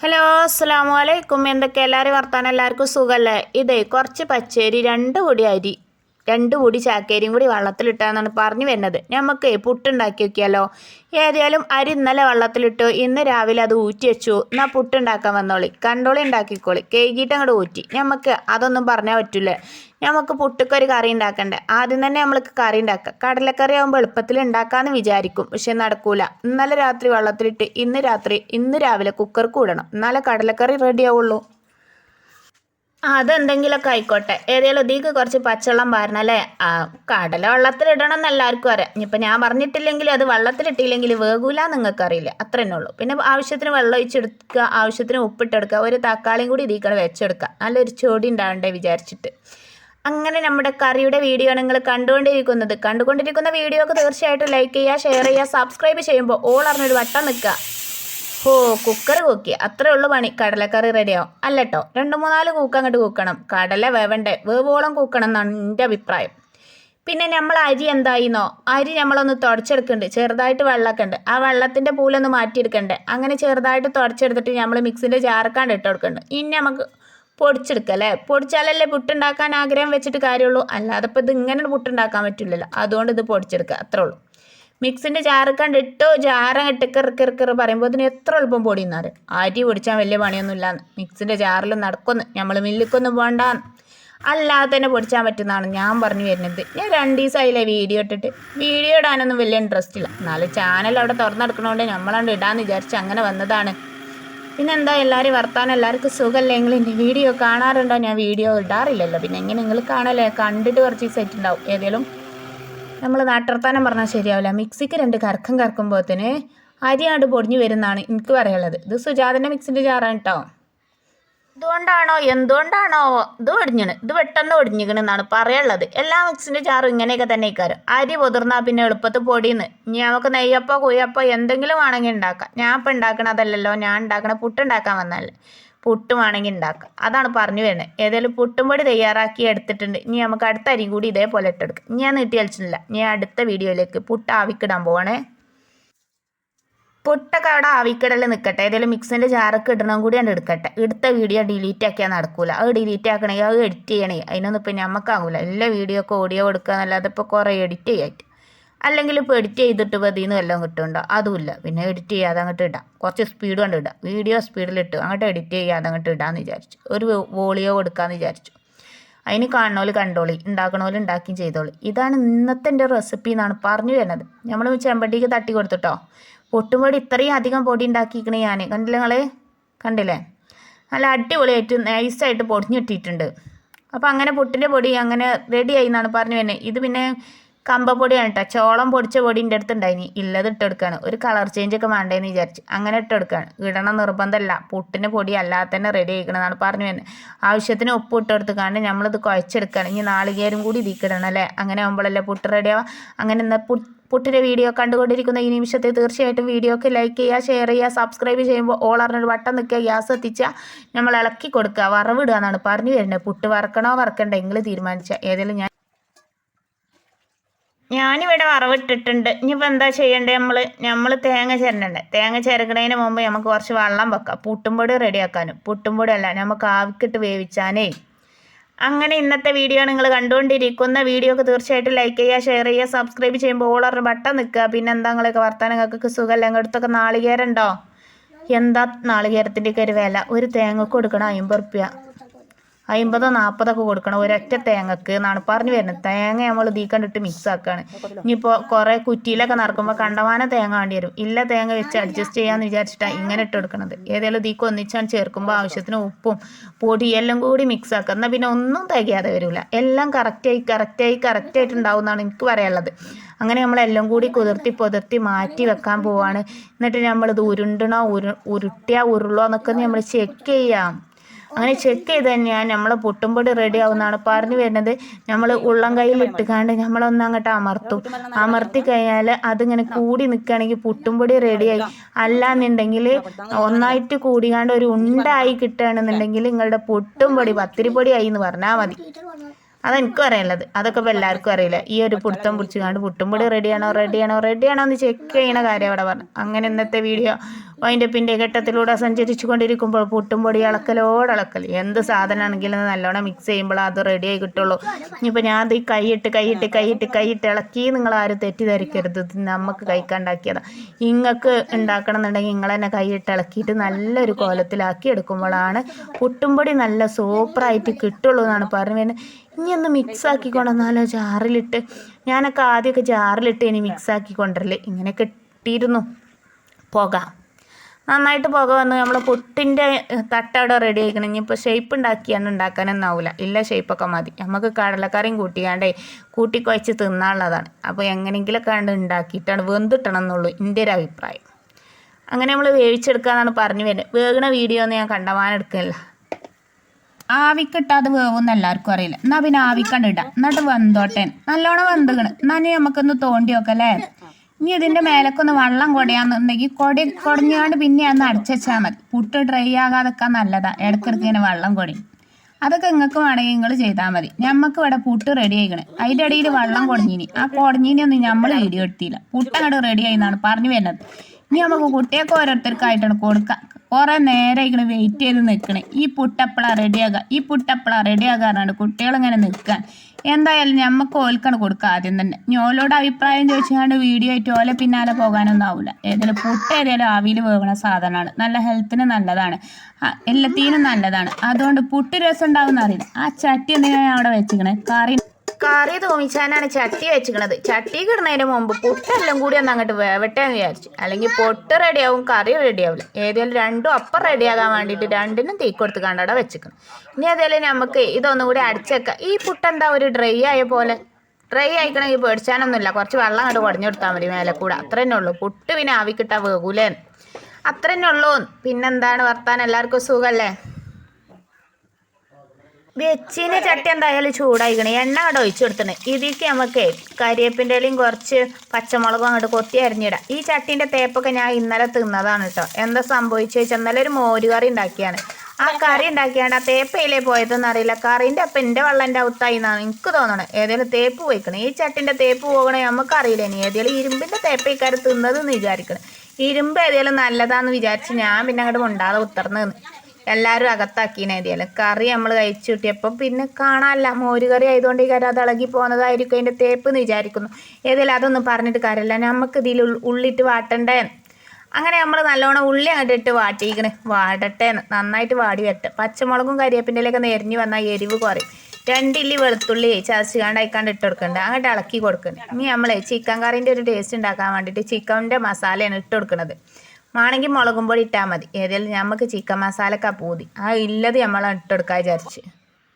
Hello അസ്സാം വലൈക്കും എന്തൊക്കെ? എല്ലാവരും വർത്താനം എല്ലാവർക്കും സുഖമല്ലേ? ഇതേ കുറച്ച് പച്ചരി രണ്ട് പൊടി അരി. രണ്ട് പൊടി ചാക്കേരിയും കൂടി വെള്ളത്തിലിട്ടാന്നാണ് പറഞ്ഞു വരുന്നത്. നമുക്ക് പുട്ടുണ്ടാക്കി വെക്കിയാലോ ഏതായാലും അരി ഇന്നലെ വെള്ളത്തിലിട്ടു ഇന്ന് രാവിലെ അത് ഊറ്റി വെച്ചു. എന്നാൽ പുട്ടുണ്ടാക്കാൻ വന്നോളി. കണ്ടോളി ഉണ്ടാക്കിക്കോളി. കേക്കിയിട്ട് അങ്ങോട്ട് ഊറ്റി. നമുക്ക് അതൊന്നും പറഞ്ഞാൽ പറ്റില്ല നമുക്ക് പുട്ടുക്കൊരു കറി ഉണ്ടാക്കണ്ടേ. ആദ്യം തന്നെ നമ്മൾക്ക് കറി ഉണ്ടാക്കാം. കടലക്കറി ആകുമ്പോൾ എളുപ്പത്തിൽ ഉണ്ടാക്കാമെന്ന് വിചാരിക്കും. പക്ഷെ നടക്കൂല. ഇന്നലെ രാത്രി വെള്ളത്തിലിട്ട് ഇന്ന് രാത്രി ഇന്ന് രാവിലെ കുക്കർ കൂടണം എന്നാലേ കടലക്കറി റെഡി ആവുള്ളൂ. അതെന്തെങ്കിലുമൊക്കെ ആയിക്കോട്ടെ. ഏതെങ്കിലും ഇതിക്ക് കുറച്ച് പച്ചവെള്ളം പാരണല്ലേ ആ കടല വെള്ളത്തിലിടണം എന്ന് എല്ലാവർക്കും അറിയാം. ഇനിയിപ്പോൾ ഞാൻ പറഞ്ഞിട്ടില്ലെങ്കിൽ അത് വെള്ളത്തിലിട്ടില്ലെങ്കിൽ വേകൂല നിങ്ങൾക്കറിയില്ല. അത്ര തന്നെ ഉള്ളൂ. പിന്നെ ആവശ്യത്തിന് വെള്ളം ഒഴിച്ചെടുക്കുക ആവശ്യത്തിന് ഉപ്പിട്ടെടുക്കുക ഒരു തക്കാളിയും കൂടി ഇതിക്കടെ വെച്ചെടുക്കുക. നല്ലൊരു ചോടി ഉണ്ടാവണ്ടേ വിചാരിച്ചിട്ട്. അങ്ങനെ നമ്മുടെ കറിയുടെ വീഡിയോ നിങ്ങൾ കണ്ടുകൊണ്ടിരിക്കുന്നത്. കണ്ടുകൊണ്ടിരിക്കുന്ന വീഡിയോക്ക് തീർച്ചയായിട്ടും ലൈക്ക് ചെയ്യുക ഷെയർ ചെയ്യുക സബ്സ്ക്രൈബ് ചെയ്യുമ്പോൾ ഓൾ അറിഞ്ഞൊരു വട്ടം നിൽക്കുക. ഓ കുക്കർ കൂക്കി. അത്രേ ഉള്ളൂ പണി. കടലക്കറി റെഡിയാവും അല്ലട്ടോ രണ്ട് മൂന്നാൽ കൂക്ക അങ്ങോട്ട് കൂക്കണം. കടല വേവണ്ടേ? വേവോളം കൂക്കണം എന്നാണ് എന്റെ അഭിപ്രായം. പിന്നെ നമ്മൾ അരി എന്തായിന്നോ? അരി നമ്മളൊന്ന് തുടച്ചെടുക്കുന്നുണ്ട് ചെറുതായിട്ട് വെള്ളമൊക്കെ ഉണ്ട് ആ വെള്ളത്തിന്റെ പൂലൊന്ന് മാറ്റിയെടുക്കണ്ടേ. അങ്ങനെ ചെറുതായിട്ട് തുടച്ചെടുത്തിട്ട് നമ്മൾ മിക്സിന്റെ ചാർക്കാണ്ട് ഇട്ട് കൊടുക്കുന്നുണ്ട് ഇനി നമുക്ക് പൊടിച്ചെടുക്കുക അല്ലേ? പൊടിച്ചാലല്ലേ പുട്ടുണ്ടാക്കാൻ ആഗ്രഹം വെച്ചിട്ട് കാര്യമുള്ളൂ. അല്ലാതെ ഇപ്പോൾ ഇത് ഇങ്ങനെ പുട്ടുണ്ടാക്കാൻ പറ്റില്ലല്ലോ. അതുകൊണ്ട് ഇത് പൊടിച്ചെടുക്കുക. അത്രേ ഉള്ളൂ. മിക്സിന്റെ ജാറക്കാണ്ട് കണ്ടിട്ടോ ചാറ ഇട്ട് കിറ് കിറ് കിറ് പറയുമ്പോൾ ഇതിന് എത്ര എളുപ്പം പൊടിയുന്നാറ് അരി പൊടിച്ചാൽ വലിയ പണിയൊന്നുമില്ല മിക്സിന്റെ ജാറിൽ നടക്കുന്നു. നമ്മൾ മില്ലിക്കൊന്നും പോകണ്ടാന്ന് അല്ലാതെ തന്നെ പൊടിച്ചാൻ പറ്റുന്നതാണ് ഞാൻ പറഞ്ഞു വരുന്നത്. ഞാൻ രണ്ട് ദിവസമായില്ലേ വീഡിയോ ഇട്ടിട്ട്. വീഡിയോ ഇടാനൊന്നും വലിയ ഇൻട്രസ്റ്റ് ഇല്ല. എന്നാലും ചാനൽ അവിടെ തുറന്നെടുക്കണോണ്ട് നമ്മളാണ്ട് ഇടാന്ന് വിചാരിച്ച് അങ്ങനെ വന്നതാണ്. പിന്നെന്താ എല്ലാവരും വർത്താനം? എല്ലാവർക്കും സുഖമല്ലെങ്കിൽ എന്റെ വീഡിയോ കാണാറുണ്ടോ? ഞാൻ വീഡിയോ ഇടാറില്ലല്ലോ. പിന്നെ എങ്ങനെ നിങ്ങൾ കാണല്ലേ? കണ്ടിട്ട് കുറച്ച് സെറ്റ് ഉണ്ടാവും ഏതെങ്കിലും നമ്മൾ നാട്ടിർത്താനം പറഞ്ഞാൽ ശരിയാവില്ല. മിക്സിക്ക് രണ്ട് കറക്കം കറക്കുമ്പോഴത്തേന് അരിയാണ്ട് പൊടിഞ്ഞു വരുന്നതാണ് എനിക്ക് പറയാനുള്ളത്. ഇത് സുജാതന്റെ മിക്സിന്റെ ജാറാണ് കേട്ടോ ഇതുകൊണ്ടാണോ? എന്തുകൊണ്ടാണോ? ഇത് ഒടിഞ്ഞണ് ഇത് പെട്ടെന്ന് ഒടിഞ്ഞിക്കണ് എന്നാണ് പറയാനുള്ളത്. എല്ലാ മിക്സിന്റെ ചാറും ഇങ്ങനെയൊക്കെ തന്നെ ഇക്കാരം അരി പൊതിർന്നാൽ പിന്നെ എളുപ്പത്തിൽ പൊടിയുന്ന്. ഇനി നമുക്ക് നെയ്യപ്പോ കുയ്യപ്പോ എന്തെങ്കിലും വേണമെങ്കിൽ ഉണ്ടാക്കാം. ഞാൻ ഇപ്പം ഉണ്ടാക്കണതല്ലല്ലോ. ഞാൻ ഉണ്ടാക്കണ പുട്ടുണ്ടാക്കാൻ വന്നതല്ലേ പുട്ടും വേണമെങ്കിൽ ഉണ്ടാക്കാം. അതാണ് പറഞ്ഞു വരുന്നത്. ഏതായാലും പുട്ടും പൊടി തയ്യാറാക്കി എടുത്തിട്ടുണ്ട്. ഇനി നമുക്ക് അടുത്ത അരി കൂടി ഇതേപോലെ ഇട്ടെടുക്കാം. ഞാൻ നീട്ടി കളിച്ചിട്ടില്ല ഇനി അടുത്ത വീഡിയോയിലേക്ക് പുട്ട് ആവിക്കിടാൻ പോവാണേ. പുട്ടൊക്കെ അവിടെ ആവിക്കടൽ നിൽക്കട്ടെ. ഏതെങ്കിലും മിക്സിന്റെ ജാറൊക്കെ ഇടണം കൂടി ഞാൻ എടുക്കട്ടെ. എടുത്ത വീഡിയോ ഡിലീറ്റ് ആക്കിയാൽ നടക്കൂല. അത് ഡിലീറ്റ് ആക്കണമെങ്കിൽ അത് എഡിറ്റ് ചെയ്യണേ. അതിനൊന്നും ഇപ്പം നമുക്കാകൂല എല്ലാ വീഡിയോ ഒക്കെ ഓഡിയോ കൊടുക്കുക എന്നല്ലാതെ ഇപ്പോൾ കുറേ എഡിറ്റ് ചെയ്യായിട്ട് അല്ലെങ്കിൽ ഇപ്പോൾ എഡിറ്റ് ചെയ്തിട്ട് പതിന്ന് വല്ലതും കിട്ടുന്നുണ്ടോ? അതുമില്ല. പിന്നെ എഡിറ്റ് ചെയ്യാതെ അങ്ങോട്ട് ഇടാം. കുറച്ച് സ്പീഡ് കൊണ്ട് ഇടാം. വീഡിയോ സ്പീഡിലിട്ട് അങ്ങോട്ട് എഡിറ്റ് ചെയ്യാതെ അങ്ങോട്ട് ഇടാമെന്ന് വിചാരിച്ചു. ഒരു വോളിയോ കൊടുക്കാമെന്ന് വിചാരിച്ചു. അതിന് കാണണോൽ കണ്ടോളി. ഉണ്ടാക്കണോൽ ഉണ്ടാക്കിയും ചെയ്തോളി. ഇതാണ് ഇന്നത്തെ എന്റെ റെസിപ്പി എന്നാണ് പറഞ്ഞു വരുന്നത്. നമ്മൾ ചെമ്പട്ടിക്ക് തട്ടി കൊടുത്തിട്ടോ? പൊട്ടുപൊടി ഇത്രയും അധികം പൊടി ഉണ്ടാക്കിയിരിക്കണേ ഞാൻ കണ്ടില്ലേ നിങ്ങൾ കണ്ടില്ലേ? നല്ല അടിപൊളിയായിട്ട് നൈസായിട്ട് പൊടിഞ്ഞിട്ടിട്ടുണ്ട് അപ്പോൾ അങ്ങനെ പുട്ടിന്റെ പൊടി അങ്ങനെ റെഡി ആയി എന്നാണ് പറഞ്ഞു വരുന്നത്. ഇത് പിന്നെ കമ്പപ്പൊടിയാണ് കേട്ടോ ചോളം പൊടിച്ച പൊടി എന്റെ അടുത്ത് ഉണ്ടായിനി ഇല്ലത് ഇട്ടെടുക്കുകയാണ് ഒരു കളർ ചേഞ്ച് ഒക്കെ വേണ്ടേന്ന് വിചാരിച്ച്. അങ്ങനെ ഇട്ടെടുക്കുകയാണ് ഇടണം നിർബന്ധമല്ല പുട്ടിന്റെ പൊടി അല്ലാതെ തന്നെ റെഡി ആയിക്കണമെന്നാണ് പറഞ്ഞു വരുന്നത് ആവശ്യത്തിന് ഉപ്പ് ഇട്ടെടുത്തുകൊണ്ട് നമ്മളിത് കുഴച്ചെടുക്കുകയാണ് ഇനി നാളികേരും കൂടി ഇതിക്കിടണം അല്ലേ? അങ്ങനെ ആകുമ്പോഴല്ലേ പുട്ട് റെഡിയാവുക അങ്ങനെ ഇന്ന് പുട്ടിന്റെ വീഡിയോ കണ്ടുകൊണ്ടിരിക്കുന്ന ഈ നിമിഷത്തെ തീർച്ചയായിട്ടും വീഡിയോക്ക് ലൈക്ക് ചെയ്യുക ഷെയർ ചെയ്യുക സബ്സ്ക്രൈബ് ചെയ്യുമ്പോൾ ഓൾ അറിഞ്ഞൊരു വട്ടം നിൽക്കുക ഗ്യാസ് എത്തിച്ചാൽ നമ്മൾ ഇളക്കി കൊടുക്കുക വറവിടുക എന്നാണ് പറഞ്ഞു വരുന്നത് പുട്ട് വറക്കണോ വറക്കണ്ടോ എങ്കിൽ തീരുമാനിച്ചാൽ ഏതെങ്കിലും ഞാൻ ഞാനിവിടെ വറവിട്ടിട്ടുണ്ട്. ഇനിയിപ്പോൾ എന്താ ചെയ്യേണ്ടത് നമ്മൾ നമ്മൾ തേങ്ങ ചേരണ്ടേ തേങ്ങ ചേർക്കുന്നതിന് മുമ്പ് നമുക്ക് കുറച്ച് വെള്ളം വെക്കാം. പുട്ടുംപൊടി റെഡിയാക്കാനും. പുട്ടുംപൊടി അല്ല നമുക്ക് ആവിക്കിട്ട് വേവിച്ചാനേ. അങ്ങനെ ഇന്നത്തെ വീഡിയോ നിങ്ങൾ കണ്ടുകൊണ്ടിരിക്കുന്ന വീഡിയോക്ക് തീർച്ചയായിട്ടും ലൈക്ക് ചെയ്യുക ഷെയർ ചെയ്യുക സബ്സ്ക്രൈബ് ചെയ്യുമ്പോൾ ഓളർ ബട്ടൺ നിൽക്കുക. പിന്നെ എന്താ നിങ്ങളൊക്കെ വർത്തമാനങ്ങൾക്ക് സുഖമല്ല? അങ്ങോട്ടൊക്കെ നാളികേരുണ്ടോ എന്താ നാളികേരത്തിന്റെയൊക്കെ ഒരു വില? ഒരു തേങ്ങ കൊടുക്കണം? അമ്പത് റുപ്യ അമ്പതോ നാൽപ്പതൊക്കെ കൊടുക്കണം. ഒരൊറ്റ തേങ്ങക്ക് എന്നാണ് പറഞ്ഞു വരുന്നത്. തേങ്ങ നമ്മൾ ഇതീ കണ്ടിട്ട് മിക്സ് ആക്കുകയാണ് ഇനിയിപ്പോൾ കുറേ കുറ്റിയിലൊക്കെ നടക്കുമ്പോൾ കണ്ടമാന തേങ്ങ വേണ്ടി വരും. ഇല്ല തേങ്ങ വെച്ച് അഡ്ജസ്റ്റ് ചെയ്യാമെന്ന് വിചാരിച്ചിട്ടാണ് ഇങ്ങനെ ഇട്ട് കൊടുക്കുന്നത് ഏതായാലും തീക്ക് ഒന്നിച്ചാണ് ചേർക്കുമ്പോൾ ആവശ്യത്തിന് ഉപ്പും പൊടി എല്ലാം കൂടി മിക്സ് ആക്കുക. എന്നാൽ പിന്നെ ഒന്നും തികയാതെ വരില്ല എല്ലാം കറക്റ്റായി കറക്റ്റായി കറക്റ്റായിട്ട് ഉണ്ടാവും എന്നാണ് എനിക്ക് പറയാനുള്ളത്. അങ്ങനെ നമ്മൾ എല്ലാം കൂടി കുതിർത്തി പുതിർത്തി മാറ്റി വെക്കാൻ പോവാണ്. എന്നിട്ട് നമ്മളിത് ഉരുണ്ടണോ ഉരു ഉരുട്ടിയാ ഉരുളോ എന്നൊക്കെ നമ്മൾ ചെക്ക് ചെയ്യാം. അങ്ങനെ ചെക്ക് ചെയ്ത് തന്നെയാണ് നമ്മൾ പൊട്ടുംപൊടി റെഡി ആവുന്നതാണ്. പറഞ്ഞു വരുന്നത് നമ്മൾ ഉള്ളം കയ്യിൽ ഇട്ടുകാണ്ട് നമ്മളൊന്ന് അങ്ങോട്ട് അമർത്തും. അമർത്തി കഴിഞ്ഞാൽ അതിങ്ങനെ കൂടി നിൽക്കുകയാണെങ്കിൽ പുട്ടുംപൊടി റെഡിയായി അല്ലാന്നുണ്ടെങ്കിൽ ഒന്നായിട്ട് കൂടികാണ്ട് ഒരു ഉണ്ടായി കിട്ടുകയാണെന്നുണ്ടെങ്കിൽ നിങ്ങളുടെ പൊട്ടുംപൊടി പത്തിരിപ്പൊടി ആയി എന്ന് പറഞ്ഞാൽ മതി. അതെനിക്കും അറിയാനുള്ളത് അതൊക്കെ ഇപ്പോൾ എല്ലാവർക്കും അറിയില്ല? ഈ ഒരു പുടുത്തം പിടിച്ചുകാണ്ട് പുട്ടുംപൊടി റെഡിയാണോ റെഡിയാണോ റെഡിയാണോ എന്ന് ചെക്ക് ചെയ്യണ കാര്യം അവിടെ പറഞ്ഞു. അങ്ങനെ ഇന്നത്തെ വീഡിയോ വൈൻഡപ്പിന്റെ ഘട്ടത്തിലൂടെ സഞ്ചരിച്ചു കൊണ്ടിരിക്കുമ്പോൾ പുട്ടും പൊടി ഇളക്കലോടളക്കൽ എന്ത് സാധനമാണെങ്കിലും നല്ലോണം മിക്സ് ചെയ്യുമ്പോൾ അത് റെഡി ആയി കിട്ടുള്ളൂ. ഇനിയിപ്പോൾ ഞാൻ ഈ കൈയിട്ട് കൈയിട്ട് കൈയിട്ട് കൈയിട്ട് ഇളക്കി നിങ്ങൾ ആരും തെറ്റിദ്ധരിക്കരുത്. നമുക്ക് കൈക്കണ്ടാക്കിയതാണ് ഇങ്ങക്ക് ഉണ്ടാക്കണം എന്നുണ്ടെങ്കിൽ നിങ്ങൾ തന്നെ കൈയിട്ട് ഇളക്കിയിട്ട് നല്ലൊരു കോലത്തിലാക്കി എടുക്കുമ്പോഴാണ് പുട്ടുംപൊടി നല്ല സൂപ്പറായിട്ട് കിട്ടുള്ളൂ എന്നാണ് പറഞ്ഞു വരുന്നത് ഇനി ഒന്ന് മിക്സ് ആക്കി ജാറിലിട്ട്. ഞാനൊക്കെ ആദ്യമൊക്കെ ജാറിലിട്ട് ഇനി മിക്സ് ആക്കി കൊണ്ടുവരൽ. ഇങ്ങനെ കിട്ടിയിരുന്നു. പുക. നന്നായിട്ട് പുക വന്ന് നമ്മൾ പുട്ടിന്റെ തട്ടവിടെ റെഡി ആയിക്കണം. ഇനിയിപ്പോൾ ഷേപ്പ് ഉണ്ടാക്കിയാണ് ഉണ്ടാക്കാനൊന്നും ആവില്ല ഇല്ല ഷേപ്പൊക്കെ മതി. നമുക്ക് കടലക്കറിയും കൂട്ടിയാണ്ടേ കൂട്ടി കുഴച്ച് തിന്നാനുള്ളതാണ്. അപ്പോൾ എങ്ങനെയെങ്കിലൊക്കെ കണ്ട് ഉണ്ടാക്കിയിട്ടാണ് വെന്തിട്ടണം എന്നുള്ളൂ എന്റെ ഒരു അഭിപ്രായം. അങ്ങനെ നമ്മൾ വേവിച്ചെടുക്കാന്നാണ് പറഞ്ഞു വരുന്നത്. വേഗണ വീഡിയോ ഒന്നും ഞാൻ കണ്ടമാനം എടുക്കില്ല ആവിക്കിട്ടാതെ വേവെന്ന് എല്ലാവർക്കും അറിയില്ല. എന്നാ പിന്നെ ആവിക്കണ്ട് ഇടാം. എന്നിട്ട് വെന്തോട്ടേൻ നല്ലോണം വെന്തുകണ് എന്നാ ഇനി നമുക്കൊന്ന് തോണ്ടി നോക്കല്ലേ ഇനി ഇതിന്റെ മേലക്കൊന്ന് വെള്ളം കുടയാന്നുണ്ടെങ്കിൽ കൊടി കുടഞ്ഞാണ്ട് പിന്നെ അന്ന് അടിച്ചാൽ മതി. പുട്ട് ഡ്രൈ ആകാതൊക്കെ നല്ലതാ. ഇടയ്ക്കിടയ്ക്ക് ഇങ്ങനെ വെള്ളം കൊടി. അതൊക്കെ നിങ്ങൾക്ക് വേണമെങ്കിൽ നിങ്ങൾ ചെയ്താൽ മതി. ഞമ്മക്ക് ഇവിടെ പുട്ട് റെഡി ആയിക്കണ്. അതിന്റെ ഇടയിൽ വെള്ളം കുടഞ്ഞിനി. ആ കുടഞ്ഞിനൊന്നും നമ്മൾ വീഡിയോ എടുത്തില്ല. പുട്ട് അങ്ങോട്ട് റെഡി ആയി എന്നാണ് പറഞ്ഞു വരുന്നത്. ഇനി നമുക്ക് കുട്ടിയൊക്കെ ഓരോരുത്തർക്കായിട്ടാണ് കൊടുക്കുക കുറേ നേരം ഇങ്ങനെ വെയിറ്റ് ചെയ്ത് നിൽക്കണേ ഈ പുട്ടപ്പള റെഡിയാകുക ഈ പുട്ടപ്പള റെഡിയാകാറാണ് കുട്ടികളിങ്ങനെ നിൽക്കാൻ എന്തായാലും ഞമ്മക്ക് ഓൽക്കാണ് കൊടുക്കുക ആദ്യം തന്നെ. ഞോലോട് അഭിപ്രായം ചോദിച്ചാണ്ട് വീഡിയോ ആയിട്ട് ഓലെ പിന്നാലെ പോകാനൊന്നും ആവില്ല ഏതായാലും പുട്ട് ഏതായാലും ആവിയിൽ വേവണ സാധനമാണ് നല്ല ഹെൽത്തിന് നല്ലതാണ്. എല്ലാത്തിനും നല്ലതാണ്. അതുകൊണ്ട് പുട്ട് രസം ഉണ്ടാവും അറിയില്ല ആ ചട്ടി എന്തിനാണ് അവിടെ വെച്ചിക്കണേ കറി കറി തോമിച്ചാനാണ് ചട്ടി വെച്ചിക്കണത്. ചട്ടി കിടന്നതിന് മുമ്പ് പുട്ടെല്ലാം കൂടി ഒന്ന് അങ്ങോട്ട് വേവട്ടെ എന്ന് വിചാരിച്ചു. അല്ലെങ്കിൽ പൊട്ട് റെഡിയാവും കറി റെഡിയാവില്ല ഏതായാലും രണ്ടും അപ്പം റെഡിയാകാൻ വേണ്ടിയിട്ട് രണ്ടിനും തീ കൊടുത്ത് കണ്ടട വെച്ചിക്കണം. ഇനി ഏതായാലും നമുക്ക് ഇതൊന്നും കൂടി അടിച്ചേക്കാം ഈ പുട്ടെന്താ ഒരു ഡ്രൈ ആയ പോലെ? ഡ്രൈ ആയിക്കണമെങ്കിൽ പേടിച്ചാനൊന്നുമില്ല. കുറച്ച് വെള്ളം അങ്ങോട്ട് കുടഞ്ഞു കൊടുത്താൽ മതി മേലെ കൂടെ. അത്ര തന്നെ ഉള്ളൂ. പുട്ട് പിന്നെ ആവിക്കിട്ടാൽ വേകൂലേ അത്ര തന്നെ ഉള്ളൂ. പിന്നെന്താണ് വർത്താൻ എല്ലാവർക്കും സുഖമല്ലേ വെച്ചിന് ചട്ടി എന്തായാലും ചൂടായിക്കണേ. എണ്ണ അവിടെ ഒഴിച്ചു കൊടുത്തണ്. ഇതിക്ക് നമുക്ക് കരിയേപ്പിന്റെ ഇലയും കുറച്ച് പച്ചമുളകും അങ്ങോട്ട് കൊത്തി അരിഞ്ഞിടാം. ഈ ചട്ടീന്റെ തേപ്പൊക്കെ ഞാൻ ഇന്നലെ തിന്നതാണ് കേട്ടോ എന്താ സംഭവിച്ചു വെച്ചാൽ ഇന്നലെ ഒരു മോര് കറി ഉണ്ടാക്കിയാണ്. ആ കറി ഉണ്ടാക്കിയാണ്ട് ആ തേപ്പയിലേ പോയതെന്ന് അറിയില്ല. കറിന്റെ അപ്പം എന്റെ വെള്ളന്റെ ഔത്തായി എന്നാണ് എനിക്ക് തോന്നണം. ഏതെങ്കിലും തേപ്പ് പോയിക്കണം. ഈ ചട്ടിന്റെ തേപ്പ് പോകണേ നമുക്ക് അറിയില്ല ഇനി ഏതെങ്കിലും ഇരുമ്പിന്റെ തേപ്പയിക്കാർ തിന്നതെന്ന് വിചാരിക്കണം. ഇരുമ്പ് ഏതെങ്കിലും നല്ലതാന്ന് വിചാരിച്ച് ഞാൻ പിന്നെ അങ്ങോട്ട് മുണ്ടാതെ ഉത്തർന്നു എല്ലാവരും അകത്താക്കീനെ ഏതായാലും കറി നമ്മൾ കഴിച്ചു കിട്ടിയപ്പം പിന്നെ കാണാനല്ല. മോര് കറി ആയതുകൊണ്ട് ഈ കറി അത് ഇളകി പോകുന്നതായിരിക്കും അതിന്റെ തേപ്പ് എന്ന് വിചാരിക്കുന്നു. ഏതായാലും അതൊന്നും പറഞ്ഞിട്ട് കാര്യമില്ല. നമുക്ക് ഇതിൽ ഉള്ളിട്ട് വാട്ടണ്ടേ? അങ്ങനെ നമ്മൾ നല്ലോണം ഉള്ളി അങ്ങോട്ട് ഇട്ട് വാട്ടിയിക്കണ് വാടട്ടെ നന്നായിട്ട് വാടി വരട്ടെ. പച്ചമുളകും കരിയേപ്പിന്റെലൊക്കെ നെരിഞ്ഞ് വന്നാൽ എരിവ് കുറയും. രണ്ടില്ലി വെളുത്തുള്ളി ചതച്ച് കണ്ട് അയക്കാണ്ട് ഇട്ട് കൊടുക്കണ്ട. അങ്ങോട്ട് ഇളക്കി കൊടുക്കണ്ട. ഇനി നമ്മൾ ചിക്കൻ കറീന്റെ ഒരു ടേസ്റ്റ് ഉണ്ടാക്കാൻ വേണ്ടിയിട്ട് ചിക്കന്റെ മസാലയാണ് ഇട്ട് കൊടുക്കുന്നത് വേണമെങ്കിൽ മുളകും പൊടി ഇട്ടാൽ മതി. ഏതായാലും നമുക്ക് ചിക്കൻ മസാലക്ക പൂതി. ആ ഇല്ലത് നമ്മൾ ഇട്ടെടുക്കാൻ വിചാരിച്ച്.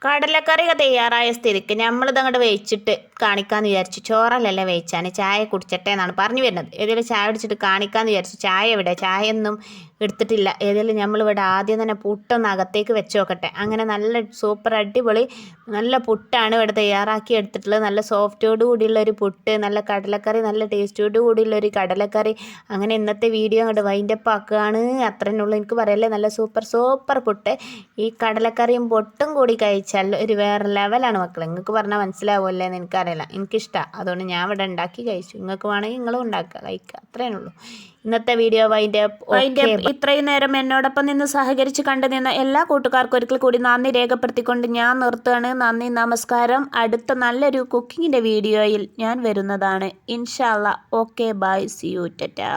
കടലക്കറിയൊക്കെ തയ്യാറായ സ്ഥിതിക്ക് നമ്മളിത് അങ്ങോട്ട് വെച്ചിട്ട് കാണിക്കാന്ന് വിചാരിച്ചു. ചോറല്ലല്ലേ വെച്ചാൽ ചായ കുടിച്ചട്ടെ എന്നാണ് പറഞ്ഞു വരുന്നത്. ഏതെങ്കിലും ചായ കുടിച്ചിട്ട് കാണിക്കാന്ന് വിചാരിച്ചു. ചായ എവിടെ? ചായ ഒന്നും എടുത്തിട്ടില്ല. ഏതെങ്കിലും നമ്മളിവിടെ ആദ്യം തന്നെ പുട്ടൊന്ന് അകത്തേക്ക് വെച്ച് നോക്കട്ടെ. അങ്ങനെ നല്ല സൂപ്പർ അടിപൊളി നല്ല പുട്ടാണ് ഇവിടെ തയ്യാറാക്കി എടുത്തിട്ടുള്ളത്. നല്ല സോഫ്റ്റോട് കൂടിയുള്ള ഒരു പുട്ട് നല്ല കടലക്കറി നല്ല ടേസ്റ്റോട് കൂടിയുള്ള ഒരു കടലക്കറി. അങ്ങനെ ഇന്നത്തെ വീഡിയോ അങ്ങോട്ട് വൈൻഡപ്പ് ആക്കുകയാണ്. അത്രേ ഉള്ളൂ. എനിക്ക് പറയല്ലേ നല്ല സൂപ്പർ സൂപ്പർ പുട്ട്. ഈ കടലക്കറിയും പൊട്ടും കൂടി കഴിച്ചാൽ ഒരു വേറെ ലെവലാണ് മക്കളെ. നിങ്ങൾക്ക് പറഞ്ഞാൽ മനസ്സിലാവുമല്ലേ എന്ന് എനിക്കറിയില്ല. എനിക്കിഷ്ടമാണ് അതുകൊണ്ട് ഞാൻ ഇവിടെ ഉണ്ടാക്കി കഴിച്ചു. നിങ്ങൾക്ക് വേണമെങ്കിൽ നിങ്ങളും ഉണ്ടാക്കുക. കഴിക്കുക അത്രേ ഉള്ളൂ. ഇന്നത്തെ വീഡിയോ വൈൻഡപ്പ് ഇത്രയും നേരം എന്നോടൊപ്പം നിന്ന് സഹകരിച്ച് കണ്ടു നിന്ന എല്ലാ കൂട്ടുകാർക്കും ഒരിക്കൽ കൂടി നന്ദി രേഖപ്പെടുത്തിക്കൊണ്ട് ഞാൻ നിർത്തുകയാണ്. നന്ദി നമസ്കാരം. അടുത്ത നല്ലൊരു കുക്കിങ്ങിന്റെ വീഡിയോയിൽ ഞാൻ വരുന്നതാണ്. ഇൻഷാല്ല okay bye see you Tata